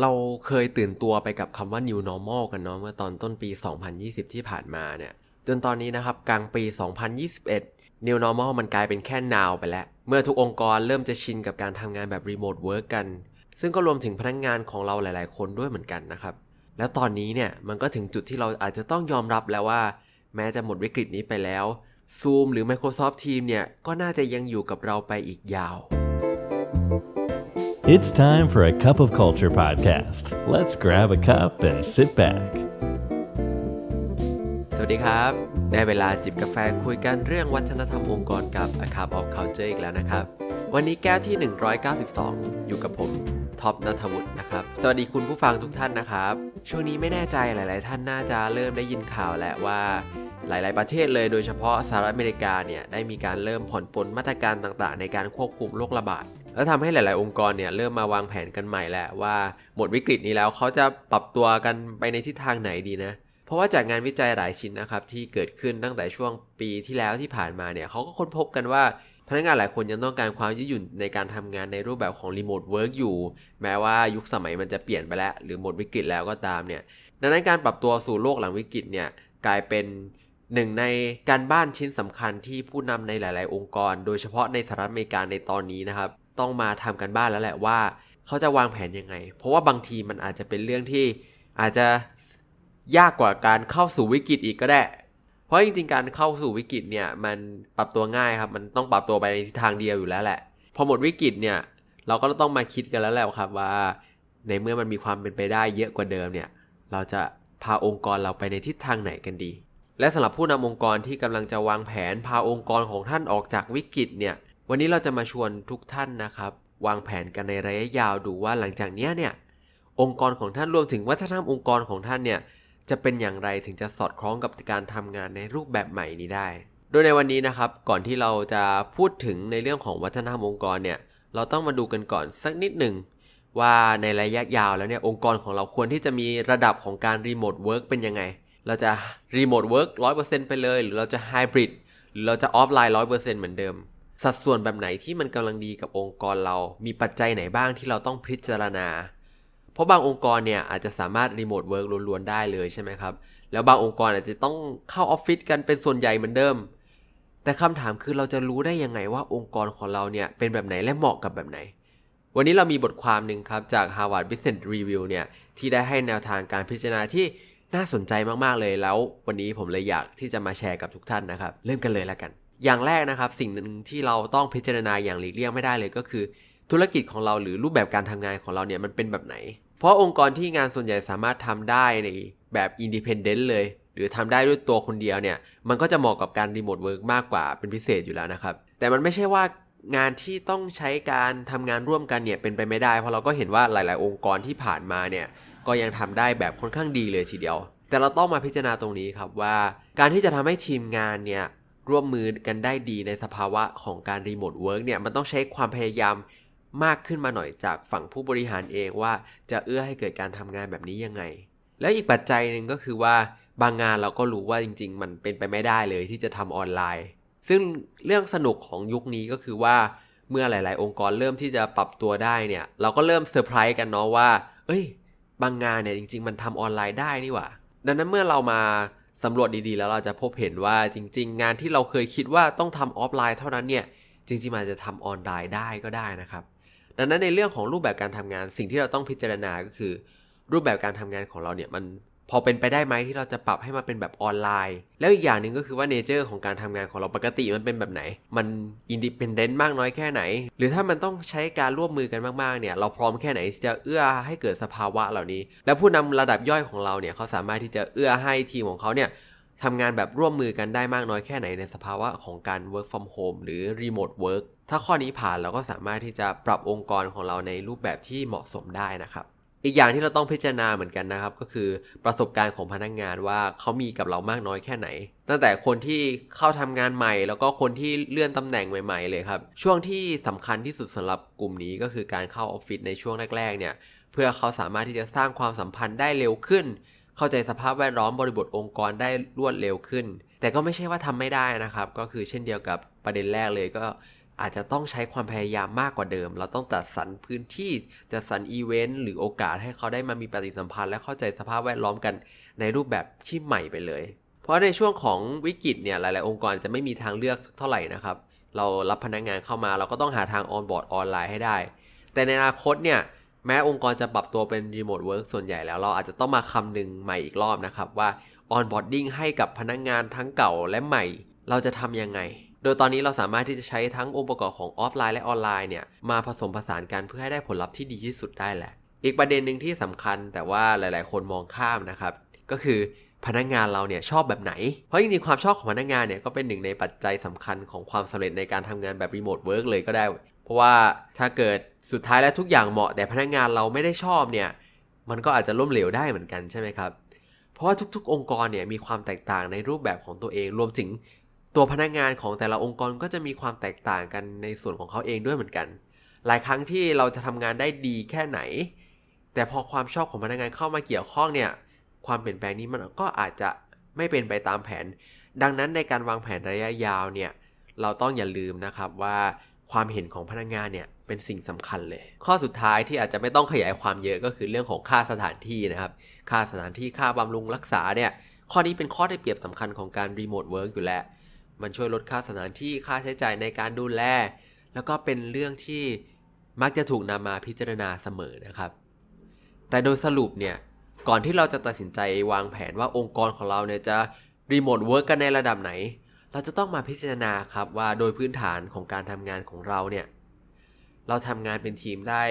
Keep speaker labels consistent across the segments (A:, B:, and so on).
A: เราเคยตื่นตัวไปกับคำว่า new normal กันเนาะเมื่อตอนต้นปี 2020 ที่ผ่านมาเนี่ย จนตอนนี้นะครับกลางปี 2021 new normal มันกลายเป็นแค่ now ไปแล้ว เมื่อทุกองค์กรเริ่มจะชินกับการทำงานแบบ remote work กัน ซึ่งก็รวมถึงพนักงงานของเราหลาย ๆ คนด้วยเหมือนกันนะครับ แล้วตอนนี้เนี่ยมันก็ถึงจุดที่เราอาจจะต้องยอมรับแล้วว่า แม้จะหมดวิกฤตนี้ไปแล้ว Zoom หรือ Microsoft Teams เนี่ยก็น่าจะยังอยู่กับเราไปอีกยาว
B: It's time for a cup of culture podcast. Let's grab a cup and sit back.
A: สวัสดีครับ ได้เวลาจิบกาแฟคุยกันเรื่องวัฒนธรรมองค์กรกับ A Cup of Culture อีกแล้วนะครับ วันนี้แก้วที่ 192 อยู่กับผมท็อปนัทวุฒินะครับ สวัสดีคุณผู้ฟังทุกท่านนะครับ ช่วงนี้ไม่แน่ใจหลาย ๆ ท่านน่าจะเริ่มได้ยินข่าวแหล้วว่าหลาย ๆ ประเทศเลยโดยเฉพาะสหรัฐอเมริกาเนี่ยได้มีการเริ่มผ่อนปลนมาตรการต่าง ๆ ในการควบคุมโรคระบาด แล้วทำให้หลาย ๆ องค์กรเนี่ยเริ่มมาวางแผนกันใหม่แหล้วว่าหมดวิกฤตนี้แล้วเขาจะปรับตัวกันไปในทิศทางไหนดีนะ เพราะว่าจากงานวิจัยหลายชิ้นนะครับที่เกิดขึ้นตั้งแต่ช่วงปีที่แล้วที่ผ่านมาเนี่ยเขาก็ค้นพบกันว่าพนักงานหลายคนยังต้องการความยืดหยุ่นในการทำงานในรูปแบบของรีโมทเวิร์กอยู่ แม้ว่ายุคสมัยมันจะเปลี่ยนไปแล้ว หรือหมดวิกฤตแล้วก็ตามเนี่ยดังนั้นการปรับตัวสู่โลกหลังวิกฤตเนี่ยกลายเป็น หนึ่งในการบ้านชิ้นสำคัญที่ผู้นำในหลาย ๆ องค์กร โดยเฉพาะในสหรัฐอเมริกาในตอนนี้นะครับ ต้องมาทำกันบ้านแล้วแหละว่า เขาจะวางแผนยังไง เพราะว่าบางทีมันอาจจะเป็นเรื่องที่อาจจะยากกว่าการเข้าสู่วิกฤตอีกก็ได้ เพราะจริง ๆ การเข้าสู่วิกฤตเนี่ยมันปรับตัวง่ายครับ มันต้องปรับตัวไปในทิศทางเดียวอยู่แล้วแหละ พอหมดวิกฤตเนี่ยเราก็ต้องมาคิดกันแล้วแหละครับว่า ในเมื่อมันมีความเป็นไปได้เยอะกว่าเดิมเนี่ย เราจะพาองค์กรเราไปในทิศทางไหนกันดี และสำหรับผู้นำองค์กรที่กำลังจะวางแผนพาองค์กรของท่านออกจากวิกฤตเนี่ย วันนี้เราจะมาชวนทุกท่านนะครับ วางแผนกันในระยะยาวดูว่าหลังจากเนี้ยเนี่ยองค์กรของท่านรวมถึงวัฒนธรรมองค์กรของท่านเนี่ยจะเป็นอย่างไรถึงจะสอดคล้องกับการทำงานในรูปแบบใหม่นี้ได้ โดยในวันนี้นะครับก่อนที่เราจะพูดถึงในเรื่องของวัฒนธรรมองค์กรเนี่ยเราต้องมาดูกันก่อนสักนิดหนึ่งว่าในระยะยาวแล้วเนี่ยองค์กรของเราควรที่จะมีระดับของการรีโมทเวิร์กเป็นยังไง เราจะรีโมทเวิร์กร้อยเปอร์เซ็นต์ไปเลย หรือเราจะไฮบริดหรือเราจะออฟไลน์ร้อยเปอร์เซ็นต์เหมือนเดิม สัดส่วนแบบไหนที่มันกำลังดีกับองค์กรเรา มีปัจจัยไหนบ้างที่เราต้องพิจารณา เพราะบางองค์กรเนี่ยอาจจะสามารถรีโมทเวิร์กล้วนๆได้เลยใช่ไหมครับ แล้วบางองค์กรอาจจะต้องเข้าออฟฟิศกันเป็นส่วนใหญ่เหมือนเดิม แต่คำถามคือเราจะรู้ได้ยังไงว่าองค์กรของเราเนี่ยเป็นแบบไหนและเหมาะกับแบบไหนวันนี้เรามีบทความหนึ่งครับ จาก Harvard Business Review เนี่ย ที่ได้ให้แนวทางการพิจารณาที่ น่าสนใจมาก ๆ เลยแล้ววันนี้ผมเลยอยากที่จะมาแชร์กับทุกท่านนะครับ เริ่มกันเลยแล้วกัน อย่างแรกนะครับ สิ่งหนึ่งที่เราต้องพิจารณาอย่างหลีกเลี่ยงไม่ได้เลยก็คือ ธุรกิจของเราหรือรูปแบบการทำงานของเราเนี่ยมันเป็นแบบไหน เพราะองค์กรที่งานส่วนใหญ่สามารถทำได้ในแบบอินดิเพนเดนต์เลย หรือทำได้ด้วยตัวคนเดียวเนี่ย มันก็จะเหมาะกับการรีโมทเวิร์กมากกว่าเป็นพิเศษอยู่แล้วนะครับ แต่มันไม่ใช่ว่างานที่ต้องใช้การทำงานร่วมกันเนี่ยเป็นไปไม่ได้ เพราะเราก็เห็นว่าหลาย ๆ องค์กรที่ผ่านมาเนี่ย ก็ยังทำได้แบบค่อนข้างดีเลยทีเดียว แต่เราต้องมาพิจารณาตรงนี้ครับว่า การที่จะทำให้ทีมงานเนี่ยร่วมมือกันได้ดีในสภาวะของการรีโมทเวิร์กเนี่ยมันต้องใช้ความพยายามมากขึ้นมาหน่อยจากฝั่งผู้บริหารเองว่าจะเอื้อให้เกิดการทำงานแบบนี้ยังไง แล้วอีกปัจจัยหนึ่งก็คือว่าบางงานเราก็รู้ว่าจริง ๆ มันเป็นไปไม่ได้เลยที่จะทำออนไลน์ ซึ่งเรื่องสนุกของยุคนี้ก็คือว่าเมื่อหลาย ๆ องค์กรเริ่มที่จะปรับตัวได้เนี่ย เราก็เริ่มเซอร์ไพรส์กันเนาะว่า เอ้ย บางงานเนี่ยจริง ๆ มันทำออนไลน์ได้นี่หว่า ดังนั้นเมื่อเรามาสำรวจดีๆ แล้วเราจะพบเห็นว่าจริง ๆ งานที่เราเคยคิดว่าต้องทำออฟไลน์เท่านั้นเนี่ยจริงๆมันจะทำออนไลน์ได้ก็ได้นะครับ ดังนั้นในเรื่องของรูปแบบการทำงานสิ่งที่เราต้องพิจารณาก็คือ รูปแบบการทำงานของเราเนี่ยมัน พอเป็นไปได้ไหมที่เราจะปรับให้มันเป็นแบบออนไลน์ แล้วอีกอย่างหนึ่งก็คือว่าเนเจอร์ของการทำงานของเราปกติมันเป็นแบบไหน มันอินดิเพนเดนต์มากน้อยแค่ไหน หรือถ้ามันต้องใช้การร่วมมือกันมากๆเนี่ยเราพร้อมแค่ไหนที่จะเอื้อให้เกิดสภาวะเหล่านี้ และผู้นำระดับย่อยของเราเนี่ยเขาสามารถที่จะเอื้อให้ทีมของเขาเนี่ยทำงานแบบร่วมมือกันได้มากน้อยแค่ไหนในสภาวะของการ work from home หรือ remote work ถ้าข้อนี้ผ่านเราก็สามารถที่จะปรับองค์กรของเราในรูปแบบที่เหมาะสมได้นะครับ อีกอย่างที่เราต้องพิจารณาเหมือนกันนะครับ ก็คือประสบการณ์ของพนักงานว่าเขามีกับเรามากน้อยแค่ไหน ตั้งแต่คนที่เข้าทำงานใหม่ แล้วก็คนที่เลื่อนตำแหน่งใหม่ ๆ เลยครับ ช่วงที่สำคัญที่สุดสำหรับกลุ่มนี้ก็คือการเข้าออฟฟิศในช่วงแรกๆเนี่ยเพื่อเขาสามารถที่จะสร้างความสัมพันธ์ได้เร็วขึ้น เข้าใจสภาพแวดล้อมบริบทองค์กรได้รวดเร็วขึ้น แต่ก็ไม่ใช่ว่าทำไม่ได้นะครับ ก็คือเช่นเดียวกับประเด็นแรกเลยก็ อาจจะต้องใช้ความพยายามมากกว่าเดิม เราต้องจัดสรรพื้นที่จัดสรรอีเวนต์หรือโอกาสให้เขาได้มามีปฏิสัมพันธ์และเข้าใจสภาพแวดล้อมกันในรูปแบบที่ใหม่ไปเลย เพราะในช่วงของวิกฤตเนี่ยหลาย ๆ องค์กรจะไม่มีทางเลือกเท่าไหร่นะครับ เรารับพนักงานเข้ามา เราก็ต้องหาทางออนบอร์ดออนไลน์ให้ได้ แต่ในอนาคตเนี่ยแม้องค์กรจะปรับตัวเป็นรีโมทเวิร์กส่วนใหญ่แล้วเราอาจจะต้องมาคำนึงใหม่อีกรอบนะครับว่าออนบอร์ดดิ้งให้กับพนักงานทั้งเก่าและใหม่ เราจะทำยังไง ดยตอนนี้เราสามารถที่จะใช้ทั้งองค์ประกอบของออฟไลน์และออนไลน์เนี่ยมาผสมผสานกันเพื่อให้ได้ผลลัพธ์ที่ดีที่สุดได้แหละ อีกประเด็นหนึ่งที่สำคัญแต่ว่าหลาย ๆ คนมองข้ามนะครับ ก็คือพนักงานเราเนี่ยชอบแบบไหน เพราะจริงๆ ความชอบของพนักงานเนี่ยก็เป็นหนึ่งในปัจจัยสำคัญของความสำเร็จในการทำงานแบบรีโมทเวิร์กเลยก็ได้ เพราะว่าถ้าเกิดสุดท้ายแล้วทุกอย่างเหมาะ แต่พนักงานเราไม่ได้ชอบเนี่ยมันก็อาจจะล้มเหลวได้เหมือนกันใช่ไหมครับ เพราะว่าทุกๆ องค์กรเนี่ยมีความแตกต่างในรูปแบบของตัวเองรวมถึง ตัวพนักงานของแต่ละองค์กรก็จะมีความแตกต่างกันในส่วนของเขาเองด้วยเหมือนกัน หลายครั้งที่เราจะทำงานได้ดีแค่ไหน แต่พอความชอบของพนักงานเข้ามาเกี่ยวข้องเนี่ย ความเปลี่ยนแปลงนี้มันก็อาจจะไม่เป็นไปตามแผน ดังนั้นในการวางแผนระยะยาวเนี่ย เราต้องอย่าลืมนะครับว่าความเห็นของพนักงานเนี่ยเป็นสิ่งสำคัญเลย ข้อสุดท้ายที่อาจจะไม่ต้องขยายความเยอะก็คือเรื่องของค่าสถานที่นะครับ ค่าสถานที่ค่าบำรุงรักษาเนี่ย ข้อนี้เป็นข้อได้เปรียบสำคัญของการรีโมทเวิร์กอยู่แล้ว มันช่วยลดค่าสถานที่ค่าใช้จ่ายในการดูแล แล้วก็เป็นเรื่องที่มักจะถูกนำมาพิจารณาเสมอนะครับ แต่โดยสรุปเนี่ย ก่อนที่เราจะตัดสินใจวางแผนว่าองค์กรของเราเนี่ยจะรีโมทเวิร์กกันในระดับไหน เราจะต้องมาพิจารณาครับว่าโดยพื้นฐานของการทำงานของเราเนี่ย เราทำงานเป็นทีมได้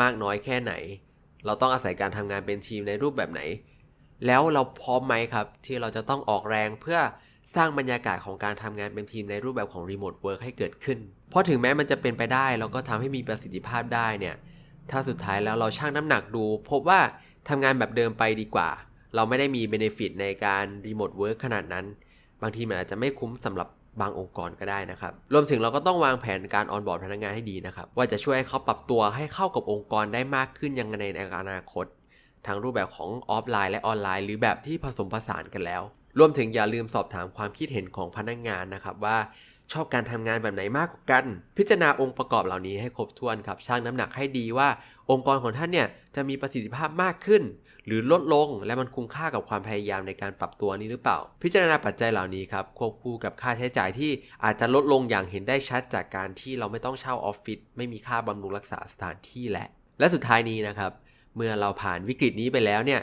A: มากน้อยแค่ไหน เราต้องอาศัยการทำงานเป็นทีมในรูปแบบไหน แล้วเราพร้อมไหมครับที่เราจะต้องออกแรงเพื่อ สร้างบรรยากาศของการทำงานเป็นทีมในรูปแบบของรีโมทเวิร์กให้เกิดขึ้น เพราะถึงแม้มันจะเป็นไปได้แล้วก็ทำให้มีประสิทธิภาพได้เนี่ย ถ้าสุดท้ายแล้วเราชั่งน้ำหนักดู พบว่าทำงานแบบเดิมไปดีกว่า เราไม่ได้มีเบเนฟิตในการรีโมทเวิร์กขนาดนั้น บางทีมันอาจจะไม่คุ้มสำหรับบางองค์กรก็ได้นะครับ รวมถึงเราก็ต้องวางแผนการออนบอร์ดพนักงานให้ดีนะครับ ว่าจะช่วยให้เขาปรับตัวให้เข้ากับองค์กรได้มากขึ้นยังไงในอนาคตทั้งรูปแบบของออฟไลน์และออนไลน์ หรือแบบที่ผสมผสานกันแล้ว รวมถึงอย่าลืมสอบถามความคิดเห็นของพนักงานนะครับว่าชอบการทำงานแบบไหนมากกว่ากัน พิจารณาองค์ประกอบเหล่านี้ให้ครบถ้วนครับชั่งน้ำหนักให้ดีว่า องค์กรของท่านเนี่ยจะมีประสิทธิภาพมากขึ้น หรือลดลงและมันคุ้มค่ากับความพยายามในการปรับตัวนี้หรือเปล่า พิจารณาปัจจัยเหล่านี้ครับควบคู่กับค่าใช้จ่ายที่อาจจะลดลงอย่างเห็นได้ชัดจากการที่เราไม่ต้องเช่าออฟฟิศไม่มีค่าบำรุงรักษาสถานที่และ และสุดท้ายนี้นะครับเมื่อเราผ่านวิกฤตนี้ไปแล้วเนี่ย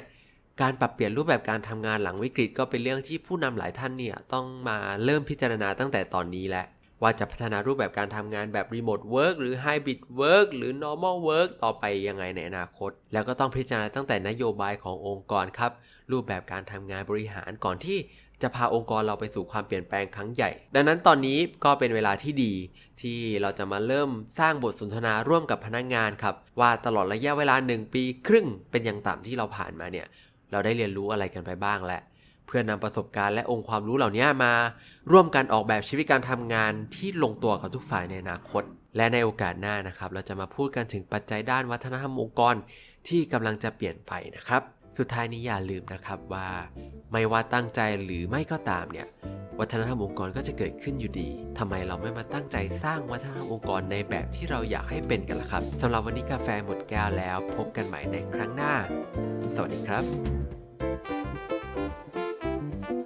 A: การปรับเปลี่ยนรูปแบบการทำงานหลังวิกฤตก็เป็นเรื่องที่ผู้นำหลายท่านเนี่ยต้องมาเริ่มพิจารณาตั้งแต่ตอนนี้แหละว่าจะพัฒนารูปแบบการทำงานแบบรีโมทเวิร์กหรือไฮบริดเวิร์กหรือ normal work ต่อไปยังไงในอนาคต แล้วก็ต้องพิจารณาตั้งแต่นโยบายขององค์กรครับ รูปแบบการทำงานบริหารก่อนที่จะพาองค์กรเราไปสู่ความเปลี่ยนแปลงครั้งใหญ่ ดังนั้นตอนนี้ก็เป็นเวลาที่ดี ที่เราจะมาเริ่มสร้างบทสนทนาร่วมกับพนักงานครับ ว่าตลอดระยะเวลา 1 ปีครึ่งเป็นอย่างต่ำที่เราผ่านมาเนี่ย เราได้เรียนรู้อะไรกันไปบ้างและ เพื่อนำประสบการณ์และองค์ความรู้เหล่านี้มา ร่วมกันออกแบบชีวิตการทำงานที่ลงตัวกับทุกฝ่ายในอนาคต และในโอกาสหน้านะครับ เราจะมาพูดกันถึงปัจจัยด้านวัฒนธรรมองค์กรที่กำลังจะเปลี่ยนไปนะครับ สุดท้ายนี้อย่าลืมนะครับว่า ไม่ว่าตั้งใจหรือไม่ก็ตามเนี่ยวัฒนธรรมองค์กรก็จะเกิดขึ้นอยู่ดีทำไมเราไม่มาตั้งใจสร้างวัฒนธรรมองค์กรในแบบที่เราอยากให้เป็นกันล่ะครับสำหรับวันนี้กาแฟหมดแก้วแล้ว พบกันใหม่ในครั้งหน้า สวัสดีครับ